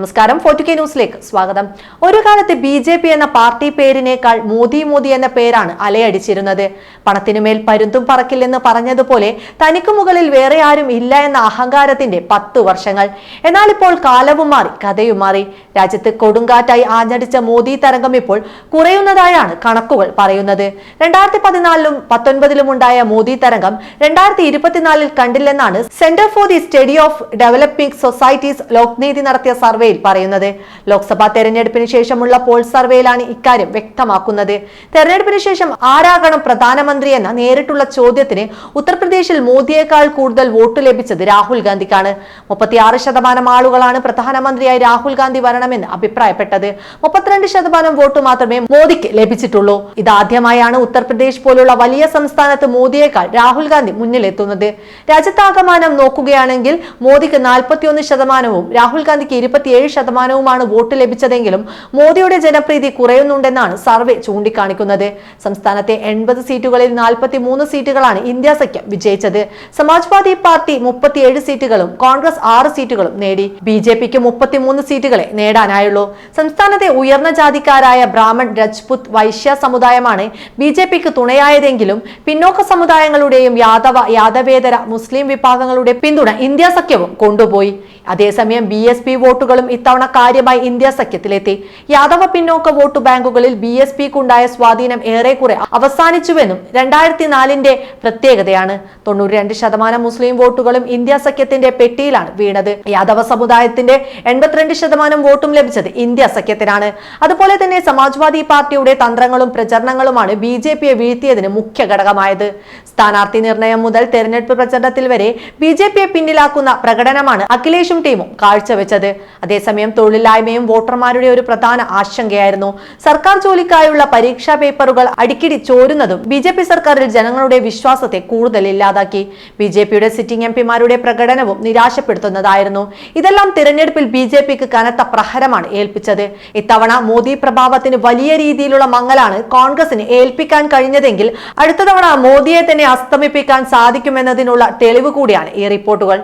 നമസ്കാരം. ഫോർട്ടു കെ ന്യൂസിലേക്ക് സ്വാഗതം. ഒരു കാലത്ത് ബി ജെ പി എന്ന പാർട്ടി പേരിനേക്കാൾ മോദി മോദി എന്ന പേരാണ് അലയടിച്ചിരുന്നത്. പണത്തിനുമേൽ പരുന്തും പറക്കില്ലെന്ന് പറഞ്ഞതുപോലെ തനിക്ക് മുകളിൽ വേറെ ആരും ഇല്ല എന്ന അഹങ്കാരത്തിന്റെ പത്ത് വർഷങ്ങൾ. എന്നാൽ ഇപ്പോൾ കാലവും മാറി കഥയും മാറി. രാജ്യത്ത് കൊടുങ്കാറ്റായി ആഞ്ഞടിച്ച മോദി തരംഗം ഇപ്പോൾ കുറയുന്നതായാണ് കണക്കുകൾ പറയുന്നത്. രണ്ടായിരത്തി പതിനാലിലും പത്തൊൻപതിലും ഉണ്ടായ മോദി തരംഗം രണ്ടായിരത്തി ഇരുപത്തിനാലിൽ കണ്ടില്ലെന്നാണ് centre for the study of developing societies Lokniti നടത്തിയ സർവേയിൽ പറയുന്നത്. ലോക്സഭാ തെരഞ്ഞെടുപ്പിന് ശേഷമുള്ള പോൾ സർവേയിലാണ് ഇക്കാര്യം വ്യക്തമാക്കുന്നത്. തെരഞ്ഞെടുപ്പിന് ശേഷം ആരാകണം പ്രധാനമന്ത്രി എന്ന നേരിട്ടുള്ള ചോദ്യത്തിന് ഉത്തർപ്രദേശിൽ മോദിയേക്കാൾ കൂടുതൽ വോട്ട് ലഭിച്ചത് രാഹുൽ ഗാന്ധിക്കാണ്. മുപ്പത്തിയാറ് ശതമാനം ആളുകളാണ് പ്രധാനമന്ത്രിയായി രാഹുൽ ഗാന്ധി വരണമെന്ന് അഭിപ്രായപ്പെട്ടത്. മുപ്പത്തിരണ്ട് ശതമാനം വോട്ട് മാത്രമേ മോദിക്ക് ലഭിച്ചിട്ടുള്ളൂ. ഇതാദ്യമായാണ് ഉത്തർപ്രദേശ് പോലുള്ള വലിയ സംസ്ഥാനത്ത് മോദിയേക്കാൾ രാഹുൽ ഗാന്ധി മുന്നിലെത്തുന്നത്. രാജ്യത്താകമാനം നോക്കുകയാണെങ്കിൽ മോദിക്ക് നാൽപ്പത്തിയൊന്ന് ശതമാനവും രാഹുൽ ഗാന്ധിക്ക് ഇരുപത്തിയേഴ് ശതമാനവുമാണ് വോട്ട് ലഭിച്ചതെങ്കിലും മോദിയുടെ ജനപ്രീതി കുറയുന്നുണ്ടെന്നാണ് സർവേ ചൂണ്ടിക്കാണിക്കുന്നത്. സംസ്ഥാനത്തെ എൺപത് സീറ്റുകളിൽ നാൽപ്പത്തി മൂന്ന് സീറ്റുകളാണ് ഇന്ത്യ സഖ്യം വിജയിച്ചത്. സമാജ്വാദി പാർട്ടി മുപ്പത്തിയേഴ് സീറ്റുകളും കോൺഗ്രസ് ആറ് സീറ്റുകളും നേടി. ബി ജെ പിക്ക് മുപ്പത്തിമൂന്ന് സീറ്റുകളെ നേടാനായുള്ളൂ. സംസ്ഥാനത്തെ ഉയർന്ന ജാതിക്കാരായ ബ്രാഹ്മൺ രജ്പുത് വൈശ്യ സമുദായമാണ് ബി ജെ പിക്ക് തുണയായതെങ്കിലും പിന്നോക്ക സമുദായങ്ങളുടെയും യാദവ യാദവേതര മുസ്ലിം വിഭാഗങ്ങളുടെ പിന്തുണ ഇന്ത്യ സഖ്യവും കൊണ്ടുപോയി. അതേസമയം ബി എസ് പി വോട്ടുകളും ഇത്തവണ കാര്യമായി ഇന്ത്യ സഖ്യത്തിലെത്തി. യാദവ പിന്നോക്ക വോട്ട് ബാങ്കുകളിൽ ബി എസ് പിക്കുണ്ടായ സ്വാധീനം ഏറെക്കുറെ അവസാനിച്ചുവെന്നും രണ്ടായിരത്തി നാലിന്റെ പ്രത്യേകതയാണ്. തൊണ്ണൂറ്റി രണ്ട് ശതമാനം മുസ്ലിം വോട്ടുകളും ഇന്ത്യ സഖ്യത്തിന്റെ പെട്ടിയിലാണ് വീണത്. യാദവ സമുദായത്തിന്റെ എൺപത്തിരണ്ട് ശതമാനം വോട്ടും ലഭിച്ചത് ഇന്ത്യ സഖ്യത്തിനാണ്. അതുപോലെ തന്നെ സമാജ്വാദി പാർട്ടിയുടെ തന്ത്രങ്ങളും പ്രചരണങ്ങളുമാണ് ബി ജെ പിയെ വീഴ്ത്തിയതിന് മുഖ്യ ഘടകമായത്. സ്ഥാനാർത്ഥി നിർണയം മുതൽ തെരഞ്ഞെടുപ്പ് പ്രചരണത്തിൽ വരെ ബി ജെ പിയെ പിന്നിലാക്കുന്ന പ്രകടനമാണ് അഖിലേഷും ടീമും കാഴ്ചവെച്ചത്. അതേസമയം തൊഴിലില്ലായ്മയും വോട്ടർമാരുടെ ഒരു പ്രധാന ആശങ്കയായിരുന്നു. സർക്കാർ ജോലിക്കായുള്ള പരീക്ഷാ പേപ്പറുകൾ അടിക്കടി ചോരുന്നതും ബി ജെ പി സർക്കാരിൽ ജനങ്ങളുടെ വിശ്വാസത്തെ കൂടുതൽ ഇല്ലാതാക്കി. ബി ജെ പിയുടെ സിറ്റിംഗ് എം പിമാരുടെ പ്രകടനവും നിരാശപ്പെടുത്തുന്നതായിരുന്നു. ഇതെല്ലാം തിരഞ്ഞെടുപ്പിൽ ബി ജെ പിക്ക് കനത്ത പ്രഹരമാണ് ഏൽപ്പിച്ചത്. ഇത്തവണ മോദി പ്രഭാവത്തിന് വലിയ രീതിയിലുള്ള മങ്ങലാണ് കോൺഗ്രസിന് ഏൽപ്പിക്കാൻ കഴിഞ്ഞതെങ്കിൽ അടുത്ത തവണ മോദിയെ തന്നെ അസ്തമിപ്പിക്കാൻ സാധിക്കുമെന്നതിനുള്ള തെളിവ് കൂടിയാണ് ഈ റിപ്പോർട്ടുകൾ.